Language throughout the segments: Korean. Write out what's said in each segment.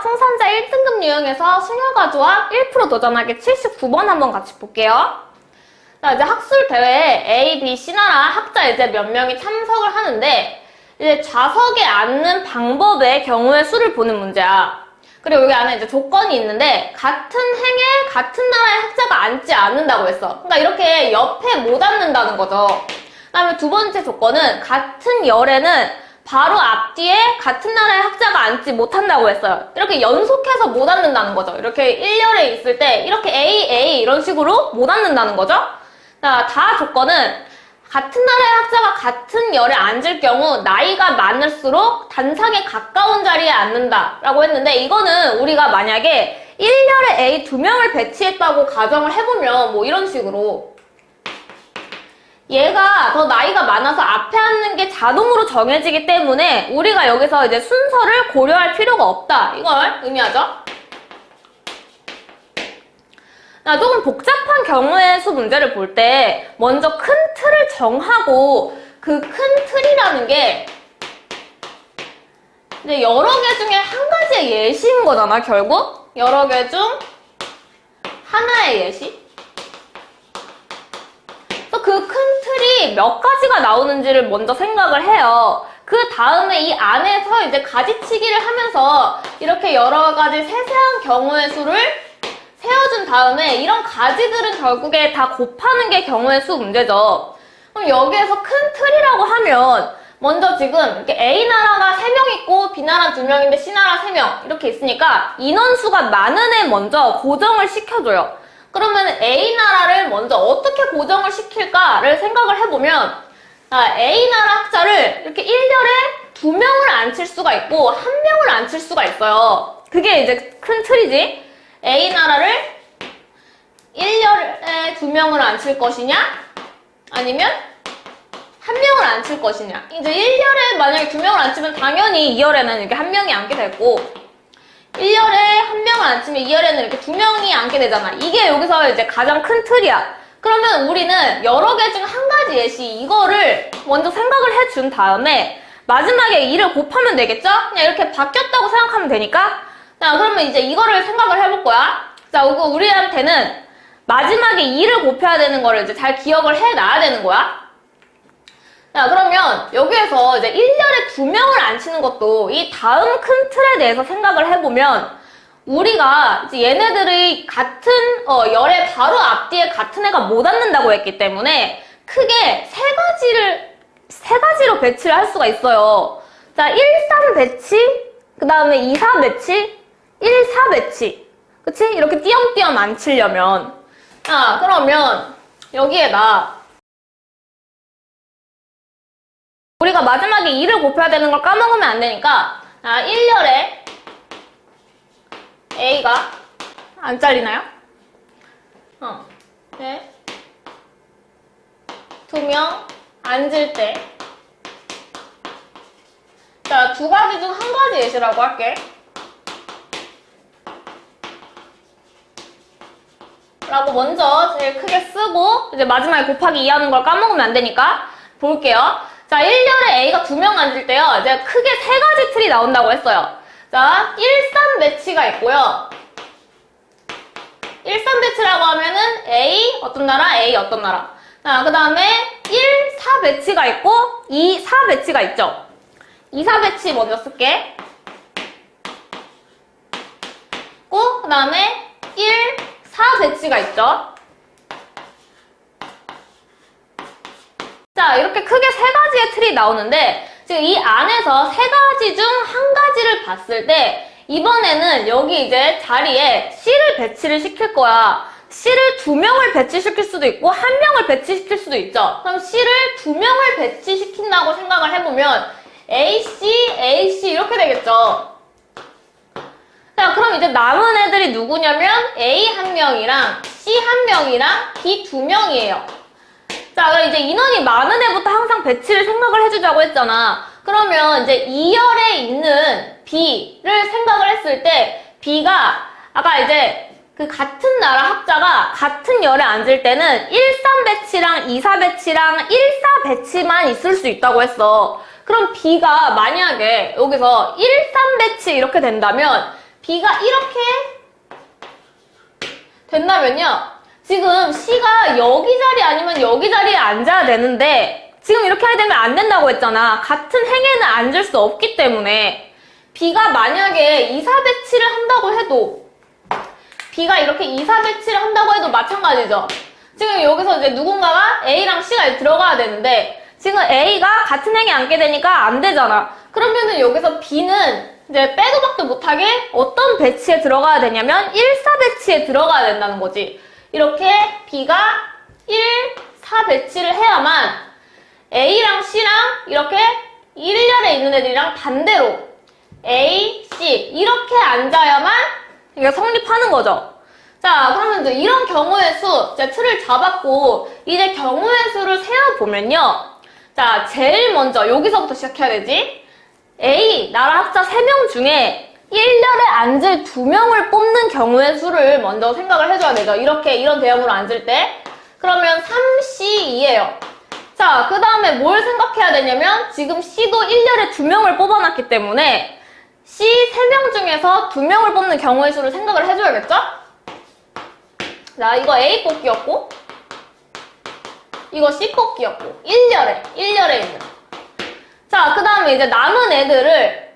풍산자 1등급 유형에서 승혈가조와 1% 도전하기 79번 한번 같이 볼게요. 자, 이제 학술 대회에 A, B, C 나라 학자 이제 몇 명이 참석을 하는데 이제 좌석에 앉는 방법의 경우의 수를 보는 문제야. 그리고 여기 안에 이제 조건이 있는데 같은 행에 같은 나라의 학자가 앉지 않는다고 했어. 그러니까 이렇게 옆에 못 앉는다는 거죠. 그다음에 두 번째 조건은 같은 열에는 바로 앞뒤에 같은 나라의 학자가 앉지 못한다고 했어요. 이렇게 연속해서 못 앉는다는 거죠. 이렇게 1열에 있을 때 이렇게 A, A 이런 식으로 못 앉는다는 거죠. 자, 다 조건은 같은 나라의 학자가 같은 열에 앉을 경우 나이가 많을수록 단상에 가까운 자리에 앉는다 라고 했는데 이거는 우리가 만약에 1열에 A 두 명을 배치했다고 가정을 해보면 뭐 이런 식으로 얘가 더 나이가 많아서 앞에 앉는 게 자동으로 정해지기 때문에 우리가 여기서 이제 순서를 고려할 필요가 없다. 이걸 의미하죠. 자, 조금 복잡한 경우의 수 문제를 볼 때 먼저 큰 틀을 정하고 그 큰 틀이라는 게 이제 여러 개 중에 한 가지의 예시인 거잖아, 결국. 여러 개 중 하나의 예시. 그 큰 틀이 몇 가지가 나오는지를 먼저 생각을 해요. 그 다음에 이 안에서 이제 가지치기를 하면서 이렇게 여러 가지 세세한 경우의 수를 세워준 다음에 이런 가지들은 결국에 다 곱하는 게 경우의 수 문제죠. 그럼 여기에서 큰 틀이라고 하면 먼저 지금 이렇게 A나라가 3명 있고 B나라 2명인데 C나라 3명 이렇게 있으니까 인원수가 많은 애 먼저 고정을 시켜줘요. 그러면 A나라를 먼저 어떻게 고정을 시킬까를 생각을 해보면 아, A나라 학자를 이렇게 1열에 두 명을 앉힐 수가 있고 한 명을 앉힐 수가 있어요. 그게 이제 큰 틀이지. A나라를 1열에 두 명을 앉힐 것이냐? 아니면 한 명을 앉힐 것이냐? 이제 1열에 만약에 두 명을 앉히면 당연히 2열에는 이렇게 한 명이 앉게 되고 1열에 한 명을 앉히면 2열에는 이렇게 두 명이 앉게 되잖아. 이게 여기서 이제 가장 큰 틀이야. 그러면 우리는 여러 개 중 한 가지 예시 이거를 먼저 생각을 해준 다음에 마지막에 2를 곱하면 되겠죠? 그냥 이렇게 바뀌었다고 생각하면 되니까 자 그러면 이제 이거를 생각을 해볼 거야. 자 우리한테는 마지막에 2를 곱해야 되는 거를 이제 잘 기억을 해놔야 되는 거야. 자, 그러면 여기에서 이제 1열에 두 명을 앉히는 것도 이 다음 큰 틀에 대해서 생각을 해보면 우리가 이제 얘네들의 같은 어, 열의 바로 앞뒤에 같은 애가 못 앉는다고 했기 때문에 크게 세 가지를 세 가지로 배치를 할 수가 있어요. 자, 1, 3 배치, 그 다음에 2, 4 배치, 1, 4 배치. 그치? 이렇게 띄엄띄엄 앉히려면. 자, 그러면 여기에다 우리가 마지막에 2를 곱해야 되는 걸 까먹으면 안 되니까 아, 1열에 A가 안 잘리나요? 어. 네. 두 명 앉을 때 자, 두 가지 중 한 가지 예시라고 할게. 라고 먼저 제일 크게 쓰고 이제 마지막에 곱하기 2 하는 걸 까먹으면 안 되니까 볼게요. 자, 1열에 A가 두 명 앉을 때요. 이제 크게 세 가지 틀이 나온다고 했어요. 자, 1, 3 배치가 있고요. 1, 3 배치라고 하면은 A 어떤 나라, A 어떤 나라. 자, 그 다음에 1, 4 배치가 있고 2, 4 배치가 있죠. 2, 4 배치 먼저 쓸게. 고, 그 다음에 1, 4 배치가 있죠. 자, 이렇게 크게 세 가지의 틀이 나오는데, 지금 이 안에서 세 가지 중 한 가지를 봤을 때, 이번에는 여기 이제 자리에 C를 배치를 시킬 거야. C를 두 명을 배치시킬 수도 있고, 한 명을 배치시킬 수도 있죠. 그럼 C를 두 명을 배치시킨다고 생각을 해보면, AC, AC 이렇게 되겠죠. 자, 그럼 이제 남은 애들이 누구냐면, A 한 명이랑 C 한 명이랑 B 두 명이에요. 자, 이제 인원이 많은 애부터 항상 배치를 생각을 해주자고 했잖아. 그러면 이제 2열에 있는 B를 생각을 했을 때 B가 아까 이제 그 같은 나라 학자가 같은 열에 앉을 때는 1, 3 배치랑 2, 4 배치랑 1, 4 배치만 있을 수 있다고 했어. 그럼 B가 만약에 여기서 1, 3 배치 이렇게 된다면 B가 이렇게 된다면요. 지금 C가 여기 자리 아니면 여기 자리에 앉아야 되는데 지금 이렇게 하게 되면 안 된다고 했잖아. 같은 행에는 앉을 수 없기 때문에 B가 만약에 이사 배치를 한다고 해도 B가 이렇게 이사 배치를 한다고 해도 마찬가지죠. 지금 여기서 이제 누군가가 A랑 C가 들어가야 되는데 지금 A가 같은 행에 앉게 되니까 안 되잖아. 그러면은 여기서 B는 이제 빼도 박도 못하게 어떤 배치에 들어가야 되냐면 1, 4 배치에 들어가야 된다는 거지. 이렇게 B가 1, 4 배치를 해야만 A랑 C랑 이렇게 1열에 있는 애들이랑 반대로 A, C 이렇게 앉아야만 이게 성립하는 거죠. 자, 그러면 이제 이런 경우의 수, 이제 틀을 잡았고, 이제 경우의 수를 세어보면요. 자, 제일 먼저 여기서부터 시작해야 되지. A, 나라 학자 3명 중에 1열에 앉을 2명을 뽑는 경우의 수를 먼저 생각을 해줘야 되죠. 이렇게, 이런 대형으로 앉을 때. 그러면 3C2예요. 자, 그 다음에 뭘 생각해야 되냐면, 지금 C도 1열에 2명을 뽑아놨기 때문에, C 3명 중에서 2명을 뽑는 경우의 수를 생각을 해줘야겠죠? 자, 이거 A 뽑기였고, 이거 C 뽑기였고, 1열에, 1열에 있는. 자, 그 다음에 이제 남은 애들을,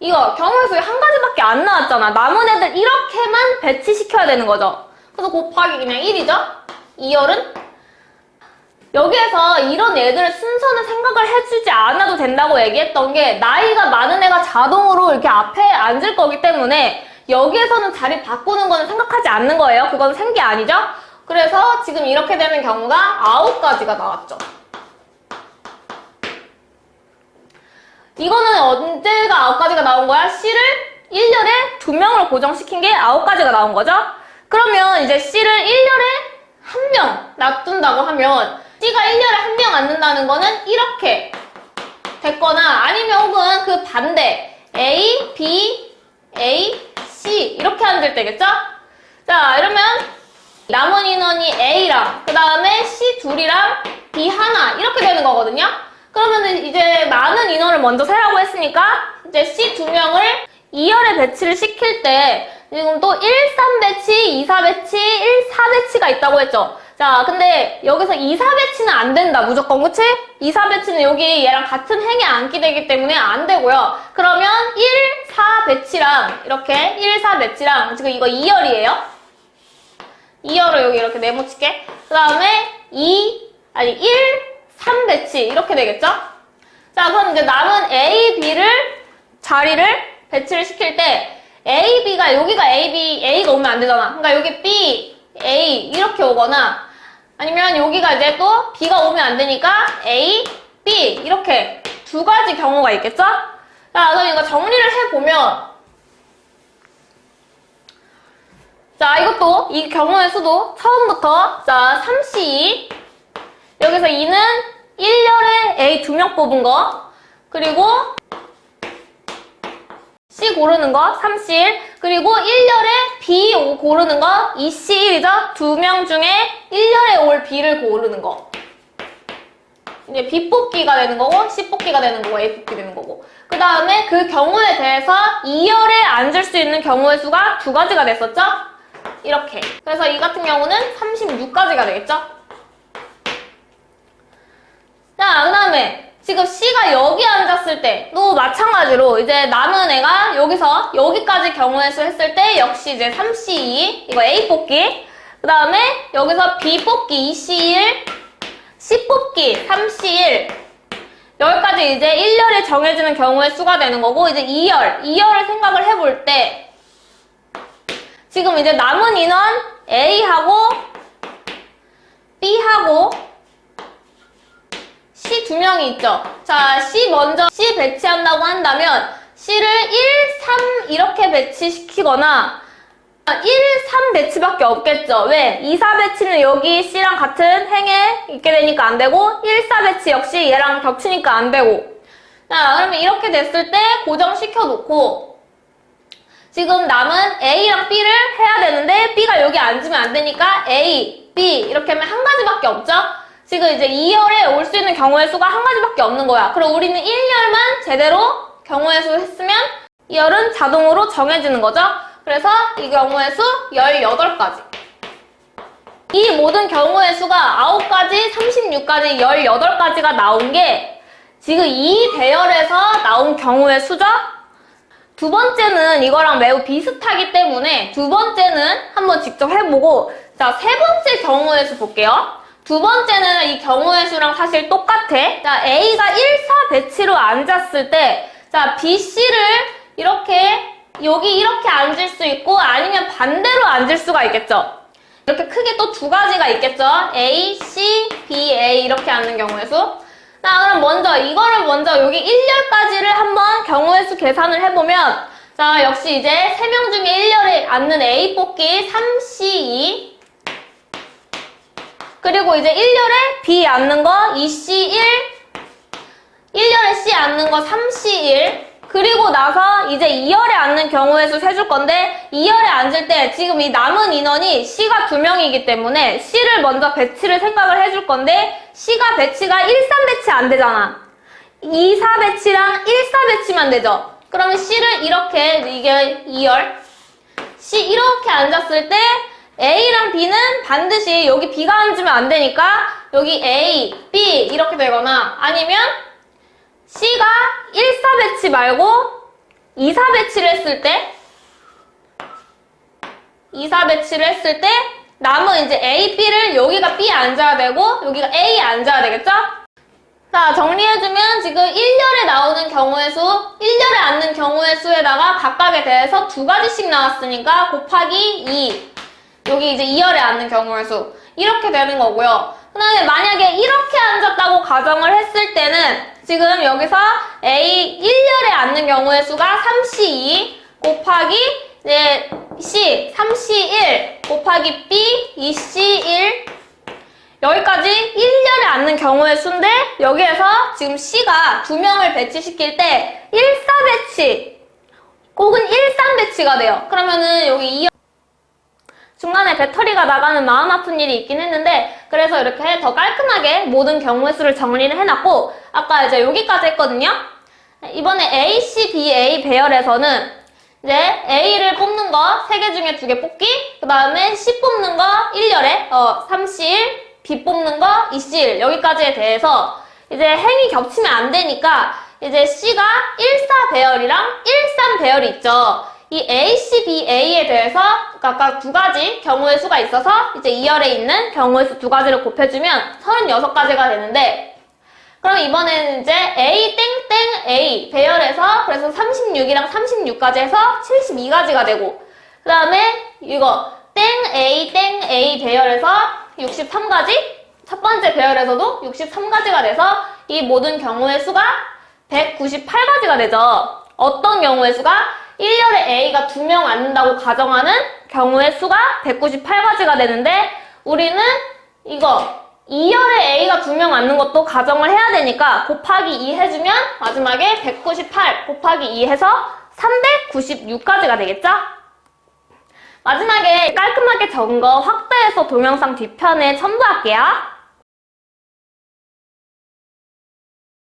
이거 경우의 수가 한 가지밖에 안 나왔잖아. 남은 애들 이렇게만 배치시켜야 되는 거죠. 그래서 곱하기 그냥 1이죠? 2열은? 여기에서 이런 애들의 순서는 생각을 해주지 않아도 된다고 얘기했던 게 나이가 많은 애가 자동으로 이렇게 앞에 앉을 거기 때문에 여기에서는 자리 바꾸는 거는 생각하지 않는 거예요. 그건 생기 아니죠? 그래서 지금 이렇게 되는 경우가 아홉 가지가 나왔죠. 이거는 언제가 아홉 가지가 나온 거야? C를 1열에 두 명을 고정시킨 게 아홉 가지가 나온 거죠? 그러면 이제 C를 1열에 한 명 놔둔다고 하면 C가 1열에 한 명 앉는다는 거는 이렇게 됐거나 아니면 혹은 그 반대 A, B, A, C 이렇게 앉을 때겠죠? 자 이러면 남은 인원이 A랑 그 다음에 C 둘이랑 B 하나 이렇게 되는 거거든요. 그러면 이제 많은 인원을 먼저 세라고 했으니까 이제 C 두 명을 2열에 배치를 시킬 때 지금 또 1, 3 배치, 2, 4 배치, 1, 4 배치가 있다고 했죠. 자, 근데 여기서 2, 4 배치는 안 된다, 무조건, 그치? 2, 4 배치는 여기 얘랑 같은 행에 앉게 되기 때문에 안 되고요. 그러면 1, 4 배치랑 이렇게 1, 4 배치랑 지금 이거 2열이에요. 2열을 여기 이렇게 네모칠게. 그 다음에 2, 아니 1, 3 배치 이렇게 되겠죠? 자, 그럼 이제 남은 A, B를 자리를 배치를 시킬 때 A, B가 여기가 A, B, A가 오면 안 되잖아. 그러니까 여기 B, A 이렇게 오거나 아니면 여기가 이제 또 B가 오면 안 되니까 A, B 이렇게 두 가지 경우가 있겠죠? 자, 그럼 이거 정리를 해보면 자, 이것도 이 경우의 수도 처음부터 자, 3C 여기서 2는 1열에 A 두 명 뽑은 거 그리고 C 고르는 거 3C1 그리고 1열에 B 고르는 거 2C1이죠? 두 명 중에 1열에 올 B를 고르는 거 이제 B 뽑기가 되는 거고 C 뽑기가 되는 거고 A 뽑기 되는 거고 그 다음에 그 경우에 대해서 2열에 앉을 수 있는 경우의 수가 두 가지가 됐었죠? 이렇게 그래서 이 같은 경우는 36가지가 되겠죠? 자, 그 다음에 지금 C가 여기 앉았을 때도 마찬가지로 이제 남은 애가 여기서 여기까지 경우의 수 했을 때 역시 이제 3C2 이거 A 뽑기. 그 다음에 여기서 B 뽑기 2C1 C 뽑기 3C1 여기까지 이제 1열에 정해지는 경우의 수가 되는 거고 이제 2열 2열을 생각을 해볼 때 지금 이제 남은 인원 A하고 B하고 C 두 명이 있죠. 자, C 먼저 C 배치한다고 한다면 C를 1, 3 이렇게 배치시키거나 1, 3 배치밖에 없겠죠. 왜? 2, 4 배치는 여기 C랑 같은 행에 있게 되니까 안 되고 1, 4 배치 역시 얘랑 겹치니까 안 되고 자, 그러면 이렇게 됐을 때 고정시켜 놓고 지금 남은 A랑 B를 해야 되는데 B가 여기 앉으면 안 되니까 A, B 이렇게 하면 한 가지밖에 없죠? 지금 이제 2열에 올 수 있는 경우의 수가 한 가지밖에 없는 거야. 그럼 우리는 1열만 제대로 경우의 수 했으면 2열은 자동으로 정해지는 거죠. 그래서 이 경우의 수 18가지. 이 모든 경우의 수가 9가지, 36가지, 18가지가 나온 게 지금 이 배열에서 나온 경우의 수죠? 두 번째는 이거랑 매우 비슷하기 때문에 두 번째는 한번 직접 해보고 자, 세 번째 경우의 수 볼게요. 두 번째는 이 경우의 수랑 사실 똑같아. 자, A가 1, 4 배치로 앉았을 때 자, B, C를 이렇게 여기 이렇게 앉을 수 있고 아니면 반대로 앉을 수가 있겠죠. 이렇게 크게 또 두 가지가 있겠죠. A, C, B, A 이렇게 앉는 경우의 수. 자, 그럼 먼저 이거를 먼저 여기 1열까지를 한번 경우의 수 계산을 해보면 자, 역시 이제 3명 중에 1열에 앉는 A 뽑기 3C2 그리고 이제 1열에 B 앉는 거 2C1 1열에 C 앉는 거 3C1 그리고 나서 이제 2열에 앉는 경우의 수 세줄 건데 2열에 앉을 때 지금 이 남은 인원이 C가 2명이기 때문에 C를 먼저 배치를 생각을 해줄 건데 C가 배치가 1, 3 배치 안 되잖아. 2, 4 배치랑 1, 4 배치만 되죠. 그러면 C를 이렇게 이게 2열 C 이렇게 앉았을 때 A랑 B는 반드시 여기 B가 앉으면 안 되니까 여기 A, B 이렇게 되거나 아니면 C가 1, 4 배치 말고 2, 4 배치를 했을 때 2, 4 배치를 했을 때 남은 이제 A, B를 여기가 B에 앉아야 되고 여기가 A에 앉아야 되겠죠? 자, 정리해주면 지금 1열에 나오는 경우의 수, 1열에 앉는 경우의 수에다가 각각에 대해서 두 가지씩 나왔으니까 곱하기 2. 여기 이제 2열에 앉는 경우의 수. 이렇게 되는 거고요. 그 다음에 만약에 이렇게 앉았다고 가정을 했을 때는 지금 여기서 A 1열에 앉는 경우의 수가 3C2 곱하기 이제 C 3C1 곱하기 B 2C1 여기까지 1열에 앉는 경우의 수인데 여기에서 지금 C가 두 명을 배치시킬 때 1, 4 배치 혹은 1, 3 배치가 돼요. 그러면은 여기 2열 중간에 배터리가 나가는 마음 아픈 일이 있긴 했는데 그래서 이렇게 더 깔끔하게 모든 경우의 수를 정리를 해놨고 아까 이제 여기까지 했거든요. 이번에 A, C, B, A 배열에서는 이제 A를 뽑는 거 3개 중에 2개 뽑기 그 다음에 C 뽑는 거 1열에 어, 3C1 B 뽑는 거 2C1 여기까지에 대해서 이제 행이 겹치면 안 되니까 이제 C가 1, 4 배열이랑 1, 3 배열이 있죠. 이 A, C, B, A에 대해서 각각 두 가지 경우의 수가 있어서 이제 2열에 있는 경우의 수 두 가지를 곱해주면 36가지가 되는데 그럼 이번에는 이제 A 땡땡 A 배열에서 그래서 36이랑 36까지 해서 72가지가 되고 그 다음에 이거 땡 A 땡 A 배열에서 63가지 첫 번째 배열에서도 63가지가 돼서 이 모든 경우의 수가 198가지가 되죠. 어떤 경우의 수가 1열에 A가 2명 앉는다고 가정하는 경우의 수가 198가지가 되는데 우리는 이거 2열에 A가 2명 앉는 것도 가정을 해야 되니까 곱하기 2 해주면 마지막에 198 곱하기 2 해서 396까지가 되겠죠? 마지막에 깔끔하게 적은 거 확대해서 동영상 뒤편에 첨부할게요.